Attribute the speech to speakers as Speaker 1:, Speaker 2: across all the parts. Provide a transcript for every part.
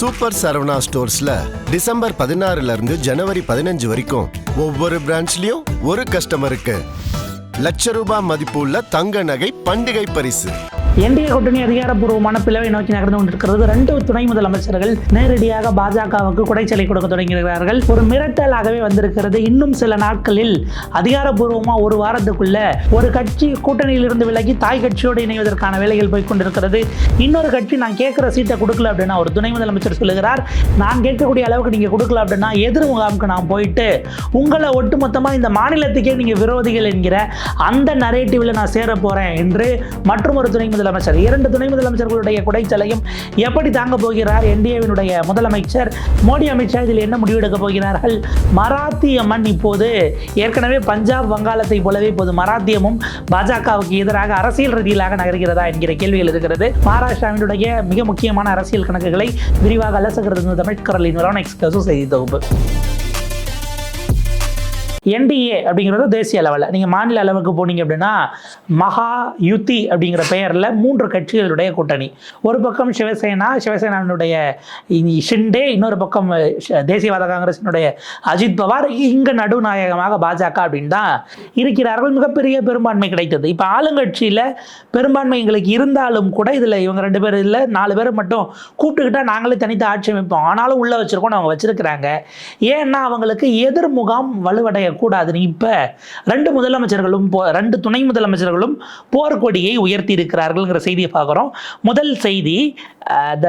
Speaker 1: Super Saravana ஸ்டோர்ஸ்ல December பதினாறுல இருந்து ஜனவரி பதினஞ்சு வரைக்கும் ஒவ்வொரு பிரான்ச்லயும் ஒரு கஸ்டமருக்கு லட்ச ரூபாய் மதிப்புள்ள தங்க நகை பண்டிகை பரிசு.
Speaker 2: என்டிஏ கூட்டணி அதிகாரப்பூர்வமான பிளவை நோக்கி நகர்ந்து கொண்டிருக்கிறது. ரெண்டு துணை முதலமைச்சர்கள் நேரடியாக பாஜகவுக்கு குடைச்சலை கொடுக்க தொடங்கியிருக்கிறார்கள். ஒரு மிரட்டலாகவே வந்திருக்கிறது. இன்னும் சில நாட்களில் அதிகாரப்பூர்வமா ஒரு வாரத்துக்குள்ள ஒரு கட்சி கூட்டணியில் இருந்து விலகி தாய் கட்சியோடு இணைவதற்கான வேலைகள் போய் கொண்டிருக்கிறது இன்னொரு கட்சி நான் கேட்குற சீட்டை கொடுக்கல அப்படின்னா ஒரு துணை முதலமைச்சர் சொல்லுகிறார். நான் கேட்கக்கூடிய அளவுக்கு நீங்க கொடுக்கல அப்படின்னா எதிர் முகாமுக்கு நான் போயிட்டு உங்களை ஒட்டுமொத்தமா இந்த மாநிலத்துக்கே நீங்க விரோதிகள் என்கிற அந்த நரேட்டிவ்ல நான் சேர போறேன் என்று மற்றும் ஒரு துணை முதலமைச்சர் இரண்டு துணை முதலமைச்சர்களுடைய குடைச்சலையும் எப்படி தாங்க போகிறார்? என்டிஏவினுடைய முதலமைச்சர் மோடி அமித்ஷா இதில் என்ன முடிவெடுக்க போகிறார்கள்? மராத்திய மண் இப்போது ஏற்கனவே பஞ்சாப் வங்காளத்தை போலவே இப்போது மராத்தியமும் பாஜகவுக்கு எதிராக அரசியல் ரீதியிலாக நகர்கிறதா என்கிற கேள்விகள் இருக்கிறது மகாராஷ்டிராவினுடைய மிக முக்கியமான அரசியல் கணக்குகளை விரிவாக அலசுகிறது தமிழ்கரலின் எக்ஸ்பிரஸும் செய்தி தொகுப்பு. என்டிஏ அப்படிங்கிறது தேசிய லெவலில் நீங்கள் மாநில அளவுக்கு போனீங்க அப்படின்னா மகா யுத்தி அப்படிங்கிற பெயரில் மூன்று கட்சிகளுடைய கூட்டணி. ஒரு பக்கம் சிவசேனா சிவசேனாவினுடைய ஷிண்டே இன்னொரு பக்கம் தேசியவாத காங்கிரசினுடைய அஜித் பவார். இங்கே நடுநாயகமாக பாஜக அப்படின்னு தான் இருக்கிறார்கள். மிகப்பெரிய பெரும்பான்மை கிடைத்தது. இப்போ ஆளுங்கட்சியில் பெரும்பான்மை எங்களுக்கு இருந்தாலும் கூட இதில் இவங்க ரெண்டு பேர் இல்லை நாலு பேர் மட்டும் கூப்பிட்டுக்கிட்டா நாங்களே தனித்து ஆட்சி அமைப்போம். ஆனாலும் உள்ளே வச்சுருக்கோம் அவங்க வச்சுருக்கிறாங்க. ஏன்னா அவங்களுக்கு எதிர் முகாம் கூடாதுன்னு இப்போ ரெண்டு முதலமைச்சர்களும் போ ரெண்டு துணை முதலமைச்சர்களும் போர்க்கொடியை உயர்த்தி இருக்கிறார்கள்ங்கிற செய்தியை பார்க்குறோம். முதல் செய்தி த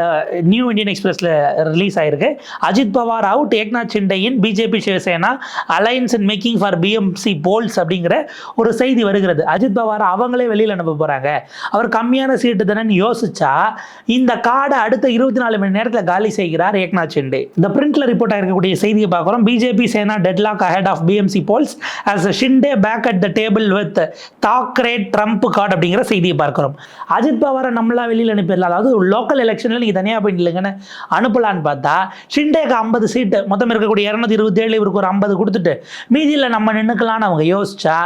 Speaker 2: நியூ இந்தியன் எக்ஸ்பிரஸில் ரிலீஸ் ஆயிருக்கு. Ajit Pawar out Eknath சிண்டையின் BJP Shivsena alliance in making for BMC polls அப்படிங்கிற ஒரு செய்தி வருகிறது. அஜித் பவார் அவங்களே வெளியில் அனுப்ப போகிறாங்க அவர் கம்மியான சீட்டு தானே யோசிச்சா இந்த கார்டை அடுத்த இருபத்தி நாலு மணி நேரத்தில் காலி செய்கிறார் ஏக்நாத் சிண்டே. இந்த பிரிண்ட்ல ரிப்போர்ட் ஆகிருக்கக்கூடிய செய்தியை பார்க்குறோம். BJP Sena deadlock ahead of BMC polls as Shinde back at the table with Thackeray trump card அப்படிங்கிற செய்தியை பார்க்குறோம். அஜித் பவாரை நம்மளா வெளியில் அனுப்பிடலாம். அதாவது லோக்கல் எலெக்ஷனில் நீங்கள் தனியாக போய் இல்லைங்கன்னு அனுப்பலான்னு பார்த்தா ஷிண்டேக்கு ஐம்பது சீட்டு மொத்தம் இருக்கக்கூடிய இரநூத்தி இருபத்தேழு இவருக்கு ஒரு ஐம்பது கொடுத்துட்டு மீதியில் நம்ம நின்றுக்கலான்னு அவங்க யோசிச்சா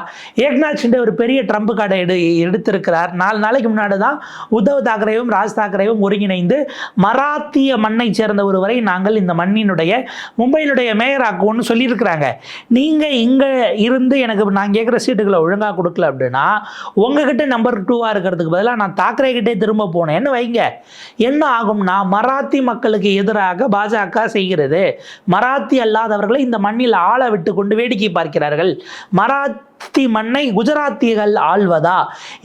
Speaker 2: ஏக்நாத் ஷிண்டே ஒரு பெரிய ட்ரம்ப் கார்டை எடு எடுத்திருக்கிறார். நாலு நாளைக்கு முன்னாடி தான் உத்தவ் தாக்கரேவும் ராஜ் தாக்கரேவும் ஒருங்கிணைந்து மராத்திய மண்ணை சேர்ந்த ஒருவரை நாங்கள் இந்த மண்ணினுடைய மும்பையினுடைய மேயர் ஆக்குவோம்னு சொல்லியிருக்கிறாங்க. நீங்கள் இங்கே இருந்து எனக்கு நான் கேட்குற சீட்டுகளை ஒழுங்காக கொடுக்கல அப்படின்னா உங்ககிட்ட நம்பர் டூவாக இருக்கிறதுக்கு பதிலாக நான் தாக்கரே கிட்டே திரும்ப போனேன்னு வைங்க? என்ன ஆகும்னா மராத்தி மக்களுக்கு எதிராக பாஜக செய்கிறது. மராத்தி அல்லாதவர்களை இந்த மண்ணில் ஆள விட்டு கொண்டு வேடிக்கை பார்க்கிறார்கள். மராத்தி மண்ணை குஜராத்திகள் ஆள்வதா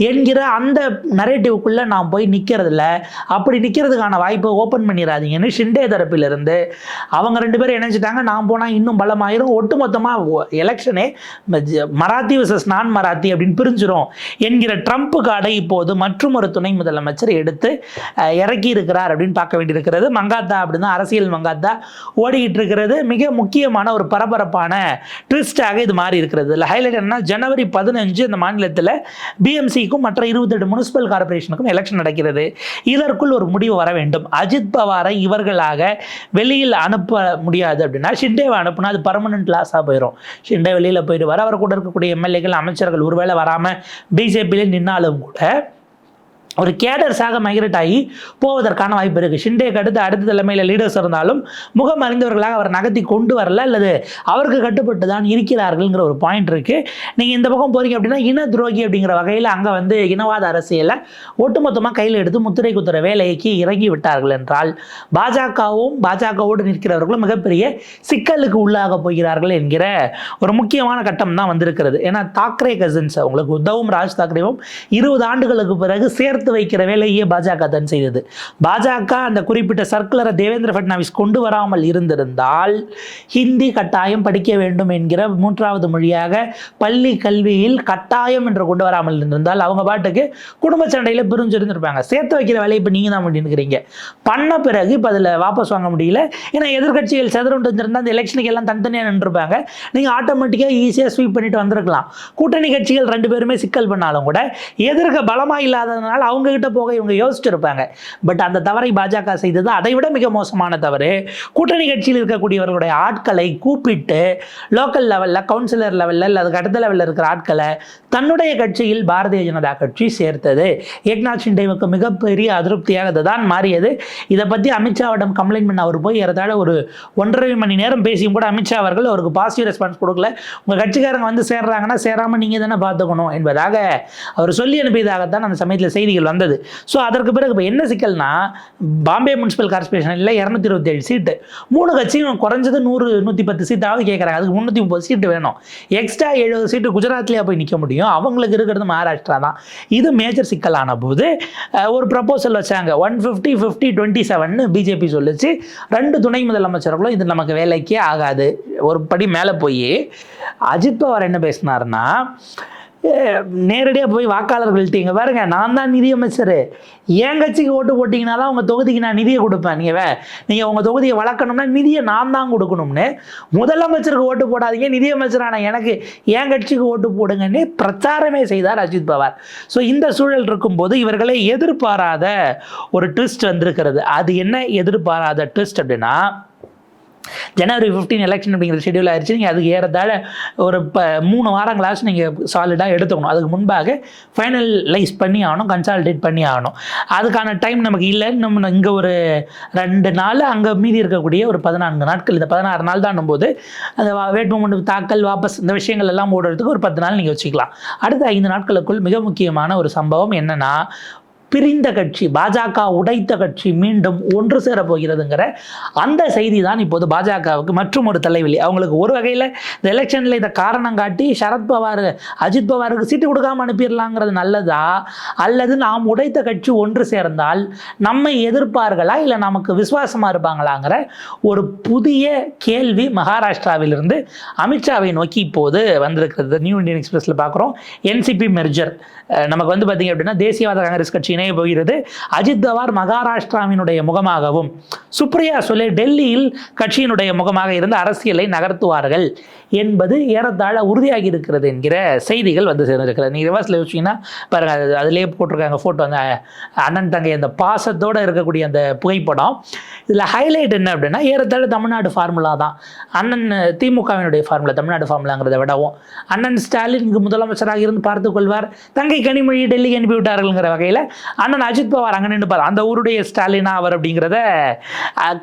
Speaker 2: என்கிற அந்த நரேட்டிவ்க்குள்ளே நான் போய் நிற்கிறதில்ல அப்படி நிற்கிறதுக்கான வாய்ப்பை ஓப்பன் பண்ணிடாதீங்கன்னு ஷிண்டே தரப்பிலிருந்து அவங்க ரெண்டு பேரும் இணைஞ்சிட்டாங்க. நான் போனால் இன்னும் பலமாயிரும். ஒட்டுமொத்தமாக எலெக்ஷனே மராத்தி விசஸ் நான் மராத்தி அப்படின்னு பிரிஞ்சிரும் என்கிற ட்ரம்ப் கார்டை இப்போது மற்றும் ஒரு துணை முதலமைச்சர் எடுத்து இறக்கி இருக்கிறார் அப்படின்னு பார்க்க வேண்டியிருக்கிறது. மங்காத்தா அப்படின்னு அரசியல் மங்காத்தா ஓடிக்கிட்டு இருக்கிறது. மிக முக்கியமான ஒரு பரபரப்பான ட்விஸ்டாக இது மாறி இருக்கிறது இல்லை ஹைலைட் என்ன ஜனவரி பதினஞ்சு இந்த மாநிலத்தில் பிஎம்சிக்கும் மற்ற இருபத்தெட்டு முனிசிபல் கார்பரேஷனுக்கும் எலெக்ஷன் நடக்கிறது. இதற்குள் ஒரு முடிவு வர வேண்டும். அஜித் பவாரை இவர்களாக வெளியில் அனுப்ப முடியாது அப்படின்னா ஷிண்டேவை அனுப்புனா அது பர்மனன்ட் லாஸாக போயிடும் ஷிண்டே வெளியில் போயிடுவார். அவர் கூட இருக்கக்கூடிய எம்எல்ஏக்கள் அமைச்சர்கள் ஒருவேளை வராமல் பிஜேபியிலே நின்னாலும் கூட ஒரு கேடர்ஸாக மைக்ரேட் ஆகி போவதற்கான வாய்ப்பு இருக்குது ஷிண்டேக்கு அடுத்து அடுத்த தலைமையில் லீடர்ஸ் இருந்தாலும் முகம் அறிந்தவர்களாக அவர் நகர்த்தி கொண்டு வரல அல்லது அவருக்கு கட்டுப்பட்டு தான் இருக்கிறார்கள்ங்கிற ஒரு பாயிண்ட் இருக்குது நீங்கள் இந்த பக்கம் போகிறீங்க அப்படின்னா இன துரோகி அப்படிங்கிற வகையில் அங்கே வந்து இனவாத அரசியலை ஒட்டுமொத்தமாக கையில் எடுத்து முத்திரை குத்துற வேலைக்கு இறங்கி விட்டார்கள் என்றால் பாஜகவும் பாஜகவோடு நிற்கிறவர்களும் மிகப்பெரிய சிக்கலுக்கு உள்ளாக போகிறார்கள் என்கிற ஒரு முக்கியமான கட்டம் தான் வந்திருக்கிறது. ஏன்னா தாக்கரே கசின்ஸ் உங்களுக்கு உத்தவும் ராஜ் தாக்கரேவும் இருபது ஆண்டுகளுக்கு பிறகு சேர்த்து வைக்கிற வேலையே பாஜக தான் செய்தது. பாஜக அந்த குறிப்பிட்ட சர்க்குலரை தேவேந்திர ஃபட்னாவிஸ் கொண்டு வராமல் இருந்திருந்தால் ஹிந்தி கட்டாயம் படிக்க வேண்டும் என்கிற மூன்றாவது மொழியாக பள்ளி கல்வியில் கட்டாயம் என்று கொண்டு வராமல் இருந்திருந்தால் அவங்க பாட்டுக்கு குடும்ப சண்டையில் பிரிஞ்சிருந்திருப்பாங்க சேர்த்து வைக்கிற வேலையை இப்போ நீங்கள் தான் பண்ணிருக்கிறீங்க பண்ண பிறகு இப்போ அதில் வாபஸ் வாங்க முடியல. ஏன்னா எதிர்கட்சிகள் செதறுண்டு இருந்திருந்தால் அந்த எலெக்ஷனுக்கு எல்லாம் தனித்தனியாக நின்றுருப்பாங்க நீங்கள் ஆட்டோமேட்டிக்காக ஈஸியாக ஸ்வீப் பண்ணிட்டு வந்திருக்கலாம். கூட்டணி கட்சிகள் ரெண்டு பேருமே சிக்கல் பண்ணாலும் கூட எதிர்க்க பலமாக இல்லாததுனால அவங்க கிட்ட போக இவங்க யோசிச்சிருப்பாங்க. பட் அந்த தவறை பாஜக செய்தது அதை விட மிக மோசமான தவறு. கூட்டணி கட்சியில் இருக்கக்கூடியவர்களுடைய ஆட்களை கூப்பிட்டு லோக்கல் லெவலில் கவுன்சிலர் லெவலில் இல்லை அதுக்கு அடுத்த லெவலில் இருக்கிற ஆட்களை தன்னுடைய கட்சியில் பாரதிய ஜனதா கட்சி சேர்த்தது. ஏக்நாத் ஷிண்டேவுக்கு மிகப்பெரிய அதிருப்தியாக இதுதான் மாறியது. இதை பற்றி அமித்ஷாவிடம் கம்ப்ளைண்ட் பண்ண அவர் போய் ஏறத்தாழ ஒரு ஒன்றரை மணி நேரம் பேசியும் கூட அமித்ஷா அவர்கள் அவருக்கு பாசிட்டிவ் ரெஸ்பான்ஸ் கொடுக்கல. உங்கள் கட்சிக்காரங்க வந்து சேர்றாங்கன்னா சேராமல் நீங்கள் தானே பார்த்துக்கணும் என்பதாக அவர் சொல்லி அனுப்பியதாகத்தான் அந்த சமயத்தில் செய்திகள் வந்தது. ஸோ அதற்கு பிறகு இப்போ என்ன சிக்கல்னா பாம்பே முனிசிபல் கார்பரேஷனில் இரநூத்தி இருபத்தேழு சீட்டு. மூணு கட்சியும் குறைஞ்சது நூறு நூற்றி பத்து சீட்டாவது கேட்குறாங்க அதுக்கு முந்நூற்றி முப்பது சீட்டு வேணும். எக்ஸ்ட்ரா எழுபது சீட்டு குஜராத்லேயே போய் நிற்க முடியும்? அவங்களுக்கு இருக்கிறது மகாராஷ்டிரா தான். இது மேஜர் சிக்கலான போது ஒரு ப்ரப்போசல் வச்சாங்க. One fifty fifty twenty seven BJP சொல்லிச்சு. ரெண்டு துணை முதலமைச்சர்களும் இது நமக்கு வேலைக்கே ஆகாது. ஒரு படி மேலே போய் அஜித் பவார் என்ன பேசினாருன்னா நேரடியாக போய் வாக்காளர்கள்ட்ட இங்கே பாருங்க நான் தான் நிதியமைச்சர் என் கட்சிக்கு ஓட்டு போட்டிங்கன்னா தான் உங்கள் தொகுதிக்கு நான் நிதியை கொடுப்பேன். நீங்கள் வே நீங்கள் உங்கள் தொகுதியை வளர்க்கணும்னா நிதியை நான் தான் கொடுக்கணும்னு. முதலமைச்சருக்கு ஓட்டு போடாதீங்க நிதியமைச்சரான எனக்கு என் கட்சிக்கு ஓட்டு போடுங்கன்னு பிரச்சாரமே செய்தார் அஜித் பவார். ஸோ இந்த சூழல் இருக்கும்போது இவர்களை எதிர்பாராத ஒரு ட்விஸ்ட் வந்திருக்கிறது. அது என்ன எதிர்பாராத ட்விஸ்ட் அப்படின்னா ஜனவரி 15 எலெக்ஷன் அப்படிங்கிற ஷெடியூல் ஆயிடுச்சு நீங்கள் அதுக்கு ஏறத்தாழ ஒரு இப்போ மூணு வாரங்களாச்சும் நீங்கள் சாலிடாக எடுத்துக்கணும். அதுக்கு முன்பாக ஃபைனலைஸ் பண்ணி ஆகணும் கன்சாலிடேட் பண்ணி ஆகணும். அதுக்கான டைம் நமக்கு இல்லை. நம்ம இங்கே ஒரு ரெண்டு நாள் அங்கே மீதி இருக்கக்கூடிய ஒரு பதினான்கு நாட்கள். இந்த பதினாறு நாள் தான் போது அந்த வேட்புமனு தாக்கல் வாபஸ் இந்த விஷயங்கள் எல்லாம் ஓடுறதுக்கு ஒரு பத்து நாள் நீங்கள் வச்சுக்கலாம். அடுத்த ஐந்து நாட்களுக்குள் மிக முக்கியமான ஒரு சம்பவம் என்னென்னா பிரிந்த கட்சி பாஜக உடைத்த கட்சி மீண்டும் ஒன்று சேர போகிறதுங்கிற அந்த செய்தி தான் இப்போது பாஜகவுக்கு மற்றும் ஒரு தலைவலி. அவங்களுக்கு ஒரு வகையில் இந்த எலெக்ஷனில் இதை காரணம் காட்டி சரத்பவார் அஜித் பவாருக்கு சீட்டு கொடுக்காம அனுப்பிடலாங்கிறது நல்லதா? அல்லது நாம் உடைத்த கட்சி ஒன்று சேர்ந்தால் நம்மை எதிர்ப்பார்களா? இல்லை நமக்கு விசுவாசமாக இருப்பாங்களாங்கிற ஒரு புதிய கேள்வி மகாராஷ்டிராவிலிருந்து அமித்ஷாவை நோக்கி இப்போது வந்திருக்கிறது. நியூ இந்தியன் எக்ஸ்பிரஸில் பார்க்குறோம் என்சிபி மெர்ஜர் நமக்கு வந்து பார்த்தீங்க அப்படின்னா தேசியவாத காங்கிரஸ் கட்சியின் இணைய போகிறது. அஜித் பவார் மகாராஷ்டிராவினுடைய முகமாகவும் சுப்ரியா சுலே டெல்லியில் கட்சியினுடைய முகமாக இருந்து அரசியலை நகர்த்துவார்கள் என்பது ஏறத்தாழ உறுதியாகி இருக்கிறது என்கிற செய்திகள் வந்து சேர்ந்திருக்கிறது. நீங்கள் ரிவர்ஸில் யோசிச்சிங்கன்னா பாருங்க அது அதிலே போட்டிருக்காங்க ஃபோட்டோ அந்த அண்ணன் தங்கை அந்த பாசத்தோடு இருக்கக்கூடிய அந்த புகைப்படம். இதில் ஹைலைட் என்ன அப்படின்னா ஏறத்தாழ தமிழ்நாடு ஃபார்முலா தான். அண்ணன் திமுகவினுடைய ஃபார்முலா தமிழ்நாடு ஃபார்முலாங்கிறத விடவும். அண்ணன் ஸ்டாலின் இங்கு முதலமைச்சராக இருந்து பார்த்து கொள்வார். தங்கை கனிமொழி டெல்லிக்கு அனுப்பிவிட்டார்கள்ங்கிற வகையில் அண்ணன் அஜித் பவார் அங்கே நின்றுப்பார் அந்த ஊருடைய ஸ்டாலினா அவர் அப்படிங்கிறத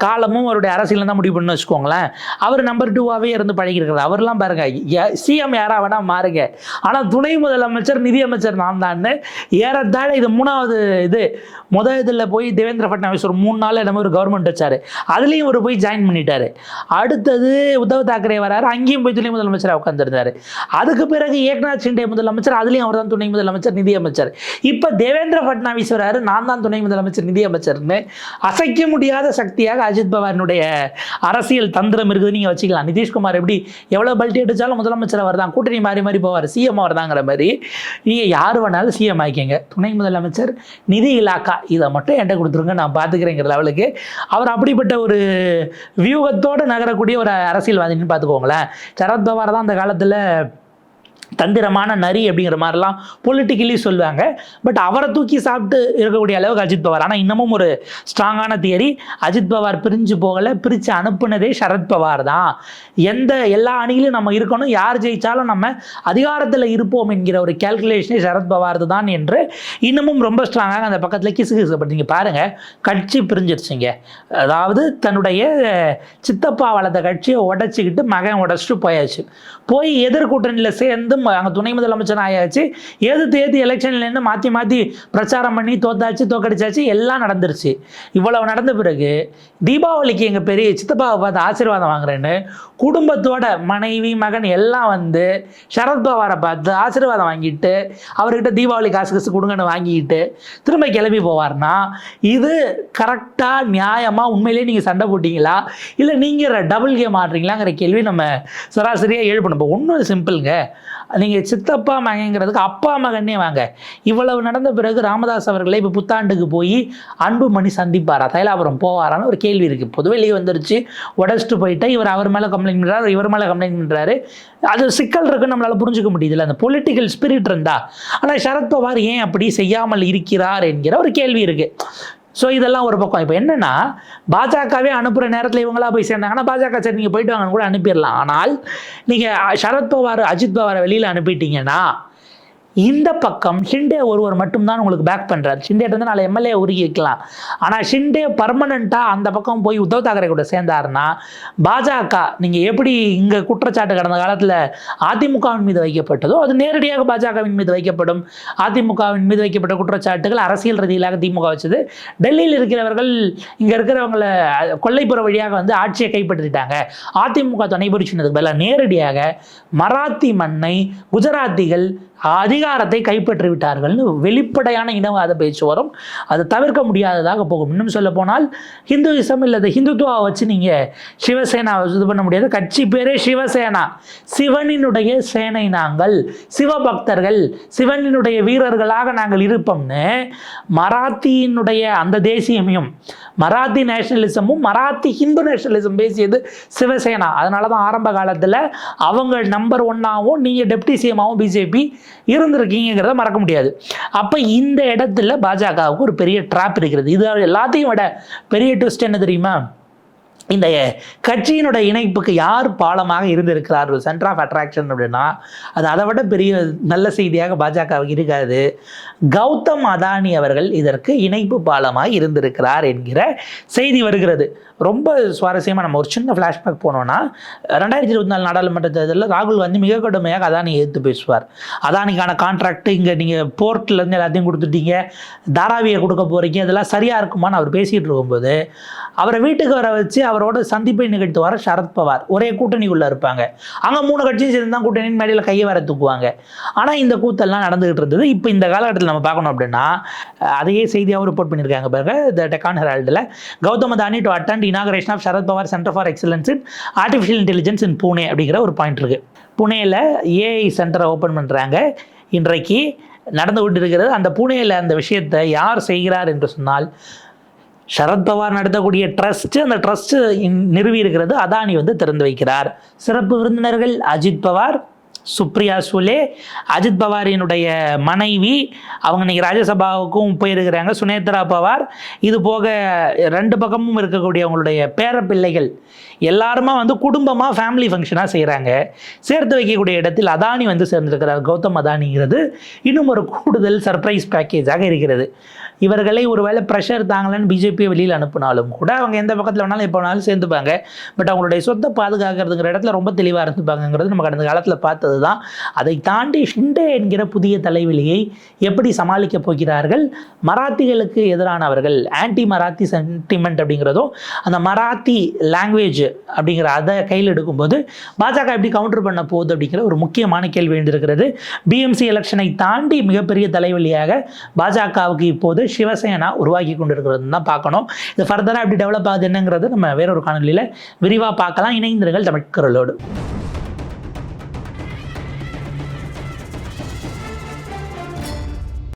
Speaker 2: காலமும் அவருடைய அரசியல் தான் முடிவு பண்ணு வச்சுக்கோங்களேன். அவர் நம்பர் டூவாகவே இருந்து பழகிருக்கிறது அவர்லாம் பாருங்க சிஎம் யாராக வேணால் மாறுங்க. ஆனால் துணை முதலமைச்சர் நிதியமைச்சர் நான் தான் ஏறத்தாழ இது மூணாவது இது முத இதில் போய் தேவேந்திர ஃபட்னாவிஸ் ஒரு மூணு நாள் நம்ம ஒரு கவர்மெண்ட் வச்சார். அதுலேயும் ஒரு போய் ஜாயின் பண்ணிட்டாரு. அடுத்தது உத்தவ் தாக்கரே வராரு அங்கேயும் போய் துணை முதலமைச்சராக உட்காந்துருந்தார் அதுக்கு பிறகு ஏக்நாத் ஷிண்டே முதலமைச்சர் அதுலேயும் அவர் தான் துணை முதலமைச்சர் நிதியமைச்சர் இப்போ தேவேந்திர ஃபட்னாவிஸ் வராரு நான் தான் துணை முதலமைச்சர் நிதியமைச்சர்னு அசைக்க முடியாத சக்தியாக அஜித் பவாரினுடைய அரசியல் தந்திரம் இருக்குது. நீங்கள் வச்சுக்கலாம். நிதிஷ்குமார் எப்படி எவ்வளோ பல்ட்டி அடித்தாலும் முதலமைச்சர் அவர் தான் கூட்டணி மாறி மாறி போவார். சிஎம் அவர் தாங்கிற மாதிரி. நீங்கள் யார் வேணாலும் சிஎம் ஆக்கிங்க துணை முதலமைச்சர் நிதி இலாக்கா இதை மட்டும் என்கிட்ட கொடுத்துருங்க. நான் பார்த்துக்கிறேங்கிற லெவலுக்கு. அவர் அப்படிப்பட்ட ஒரு வியூகத்தோடு நகரக்கூடிய ஒரு அரசியல்வாதின்னு பார்த்துக்கோங்களேன் சரத்பவார் தான் அந்த காலத்தில் தந்திரமான நரி அப்படிங்கிற மாதிரிலாம் பொலிட்டிக்கலி சொல்லுவாங்க. பட் அவரை தூக்கி சாப்பிட்டு இருக்கக்கூடிய அளவுக்கு அஜித் பவார். ஆனால் இன்னமும் ஒரு ஸ்ட்ராங்கான தியரி அஜித் பவார் பிரிஞ்சு போகலை பிரித்து அனுப்புனதே சரத்பவார் தான். எந்த எல்லா அணியிலும் நம்ம இருக்கணும் யார் ஜெயித்தாலும் நம்ம அதிகாரத்தில் இருப்போம் என்கிற ஒரு கேல்குலேஷனே சரத் பவார் தான் என்று இன்னமும் ரொம்ப ஸ்ட்ராங்காக அந்த பக்கத்தில் கிசு கிசு பட் நீங்கள் பாருங்கள் கட்சி பிரிஞ்சிருச்சுங்க. அதாவது தன்னுடைய சித்தப்பா வளர்த்த கட்சியை உடச்சிக்கிட்டு மகன் உடச்சிட்டு போயாச்சு. போய் எதிர்கூட்டணியில் சேர்ந்து ம- அங்கே துணை முதலமைச்சர் ஆயாச்சு. ஏது தேதி எலெக்ஷன்லேருந்து மாற்றி மாற்றி பிரச்சாரம் பண்ணி தோத்தாச்சு தோக்கடிச்சாச்சு எல்லாம் நடந்துருச்சு. இவ்வளவு நடந்த பிறகு தீபாவளிக்கு எங்கள் பெரிய சித்தப்பாவை பார்த்து ஆசீர்வாதம் வாங்குறேன்னு குடும்பத்தோட மனைவி மகன் எல்லாம் வந்து சரத்பவாரை பார்த்து ஆசீர்வாதம் வாங்கிட்டு அவர்கிட்ட தீபாவளி காசு காசு கொடுங்கன்னு வாங்கிக்கிட்டு திரும்ப கிளம்பி போவார்னா இது கரெக்டாக நியாயமாக உண்மையிலேயே நீங்கள் சண்டை போட்டிங்களா? இல்லை நீங்கள் டபுள் கேம் ஆடுறீங்களாங்கிற கேள்வி நம்ம சராசரியாக எழுப்பணும் இப்போ ஒன்றும் சிம்பிளுங்க. நீங்கள் சித்தப்பா மகங்கிறதுக்கு அப்பா மகனே வாங்க. இவ்வளவு நடந்த பிறகு ராமதாஸ் அவர்களை இப்போ புத்தாண்டுக்கு போய் அன்புமணி சந்திப்பாரா? தைலாபுரம் போவாரான்னு ஒரு கேள்வி இருக்குது பொது வெளியே வந்துருச்சு. உடச்சிட்டு போயிட்டு இவர் அவர் மேலே கம்ப்ளைண்ட் பண்ணுறாரு இவர் மேலே கம்ப்ளைண்ட் பண்ணுறாரு அது சிக்கல் இருக்குன்னு நம்மளால் புரிஞ்சுக்க முடியுதுல்ல. அந்த பொலிட்டிக்கல் ஸ்பிரிட் இருந்தா. ஆனால் சரத்பவார் ஏன் அப்படி செய்யாமல் இருக்கிறார் என்கிற ஒரு கேள்வி இருக்குது ஸோ இதெல்லாம் ஒரு பக்கம். இப்போ என்னென்னா பாஜகவே அனுப்புகிற நேரத்தில் இவங்களா போய் சேர்ந்தாங்கன்னா பாஜக சரி நீங்கள் போயிட்டு வாங்கன்னு கூட அனுப்பிடலாம். ஆனால் நீங்கள் சரத்பவார் அஜித் பவாரை வெளியில் அனுப்பிட்டீங்கன்னா இந்த பக்கம் ஷிண்டே ஒருவர் மட்டும்தான் உங்களுக்கு பேக் பண்ணுறாரு ஷிண்டேட்டு வந்து நாலு எம்எல்ஏ உருகி வைக்கலாம் ஆனால் ஷிண்டே பர்மனண்ட்டாக அந்த பக்கம் போய் உத்தவ் தாக்கரே கூட சேர்ந்தாருன்னா பாஜக நீங்கள் எப்படி இங்கே குற்றச்சாட்டு கடந்த காலத்தில் அதிமுகவின் மீது வைக்கப்பட்டதோ அது நேரடியாக பாஜகவின் மீது வைக்கப்படும். அதிமுகவின் மீது வைக்கப்பட்ட குற்றச்சாட்டுகள் அரசியல் ரீதியிலாக திமுக வச்சது. டெல்லியில் இருக்கிறவர்கள் இங்கே இருக்கிறவங்களை கொல்லைப்புற வழியாக வந்து ஆட்சியை கைப்பற்றிட்டாங்க. அதிமுக துணை பதிலாக நேரடியாக மராத்தி மண்ணை குஜராத்திகள் அதிகாரத்தை கைப்பற்றி விட்டார்கள்னு வெளிப்படையான இனவாத பேச்சு வரும். அது தவிர்க்க முடியாததாக போகும். இன்னும் சொல்ல போனால் ஹிந்துவிசம் இல்லை ஹிந்துத்துவா வச்சு நீங்கள் சிவசேனா இது பண்ண முடியாது. கட்சி பேரே சிவசேனா. சிவனினுடைய சேனை நாங்கள் சிவபக்தர்கள் சிவனினுடைய வீரர்களாக நாங்கள் இருப்போம்னு மராத்தியினுடைய அந்த தேசியமையும் மராத்தி நேஷனலிசமும் மராத்தி ஹிந்து நேஷனலிசம் பேசியது சிவசேனா. அதனால தான் ஆரம்ப காலத்தில் அவங்க நம்பர் ஒன்னாகவும் நீங்கள் டெப்டி சிஎமாவும் பிஜேபி இருந்திருக்கீங்கிறத மறக்க முடியாது. அப்போ இந்த இடத்துல பாஜகவுக்கு ஒரு பெரிய ட்ராப் இருக்கிறது. இது எல்லாத்தையும் விட பெரிய ட்விஸ்ட் என்ன தெரியுமா? இந்த கட்சியினுடைய இணைப்புக்கு யார் பாலமாக இருந்திருக்கிறார் ஒரு சென்டர் ஆஃப் அட்ராக்ஷன் அப்படின்னா அது அதை விட பெரிய நல்ல செய்தியாக பாஜகவுக்கு இருக்காது. கௌதம் அதானி அவர்கள் இதற்கு இணைப்பு பாலமாக இருந்திருக்கிறார் என்கிற செய்தி வருகிறது. ரொம்ப சுவாரஸ்யமாக நம்ம ஒரு சின்ன ஃப்ளாஷ்பேக் போனோம்னா ரெண்டாயிரத்தி இருபத்தி நாலு நாடாளுமன்ற தேர்தலில் ராகுல் வந்து மிக கடுமையாக அதானி எதிர்த்து பேசுவார். அதானிக்கான கான்ட்ராக்ட் இங்கே நீங்கள் போர்ட்லேருந்து எல்லாத்தையும் கொடுத்துட்டீங்க. தாராவியை கொடுக்க போகிறீங்க இதெல்லாம் சரியாக இருக்குமான்னு அவர் பேசிகிட்டு இருக்கும்போது அவரை வீட்டுக்கு வர வச்சு அவர் அவரோட சந்திப்பை நிகழ்த்துவார் சரத்பவார் ஒரே கூட்டணிக்குள்ளே இருப்பாங்க. அங்கே மூணு கட்சியும் சேர்ந்து தான் கூட்டணியின் மேடையில் கையை வர தூக்குவாங்க. ஆனால் இந்த கூத்தெல்லாம் நடந்துகிட்டு இருந்தது. இப்போ இந்த காலகட்டத்தில் நம்ம பார்க்கணும் அப்படின்னா அதையே செய்தியாகவும் ரிப்போர்ட் பண்ணியிருக்காங்க பாருங்க the Deccan ஹெரால்டில். Gautam Adani to attend inauguration of Sharad Pawar centre for excellence in artificial intelligence in Pune அப்படிங்கிற ஒரு பாயிண்ட் இருக்குது புனேயில் ஏஐ சென்டரை ஓப்பன் பண்ணுறாங்க இன்றைக்கு நடந்து கொண்டிருக்கிறது அந்த புனேயில் அந்த விஷயத்தை யார் செய்கிறார் என்று சொன்னால் சரத்பவார் நடத்தக்கூடிய ட்ரஸ்ட் அந்த ட்ரஸ்ட் நிறுவி இருக்கிறது அதானி வந்து திறந்து வைக்கிறார். சிறப்பு விருந்தினர்கள் அஜித் பவார் சுப்ரியா சுலே. அஜித் பவாரினுடைய மனைவி அவங்க இன்னைக்கு ராஜ்யசபாவுக்கும் போயிருக்கிறாங்க சுனேத்ரா பவார். இது போக ரெண்டு பக்கமும் இருக்கக்கூடிய அவங்களுடைய பேரப்பிள்ளைகள் எல்லாருமா வந்து குடும்பமாக ஃபேமிலி ஃபங்க்ஷனாக செய்கிறாங்க சேர்த்து வைக்கக்கூடிய இடத்தில் அதானி வந்து சேர்ந்திருக்கிறார் கௌதம் அதானிங்கிறது. இன்னும் ஒரு கூடுதல் சர்ப்ரைஸ் பேக்கேஜாக இருக்கிறது. இவர்களை ஒருவேளை ப்ரெஷர் தாங்கலன்னு பிஜேபியை வெளியில் அனுப்புனாலும் கூட அவங்க எந்த பக்கத்தில் வேணாலும் எப்போ வேணாலும் சேர்ந்துப்பாங்க. பட் அவங்களுடைய சொத்தை பாதுகாக்கிறதுங்கிற இடத்துல ரொம்ப தெளிவாக இருந்துப்பாங்கங்கிறது நம்ம கடந்த காலத்தில் பார்த்தது தான் அதை தாண்டி ஷிண்டே என்கிற புதிய தலைவலியை எப்படி சமாளிக்க போகிறார்கள்? மராத்திகளுக்கு எதிரானவர்கள் ஆன்டி மராத்தி சென்டிமெண்ட் அப்படிங்கிறதும் அந்த மராத்தி லாங்குவேஜ் அப்படிங்கிற அதை கையில் எடுக்கும்போது பாஜக எப்படி கவுண்டர் பண்ண போகுது அப்படிங்கிற ஒரு முக்கியமான கேள்வி எழுந்திருக்கிறது. பிஎம்சி எலெக்ஷனை தாண்டி மிகப்பெரிய தலைவலியாக பாஜகவுக்கு இப்போது சிவசேனா உருவாக்கி கொண்டிருக்கிறது தான் பார்க்கணும். இது ஃபர்தராக எப்படி டெவலப் ஆகுது என்னங்கிறது நம்ம வேறொரு காணொலியில் விரிவாக பார்க்கலாம். இணைந்திருங்கள் தமிழ்கரலோடு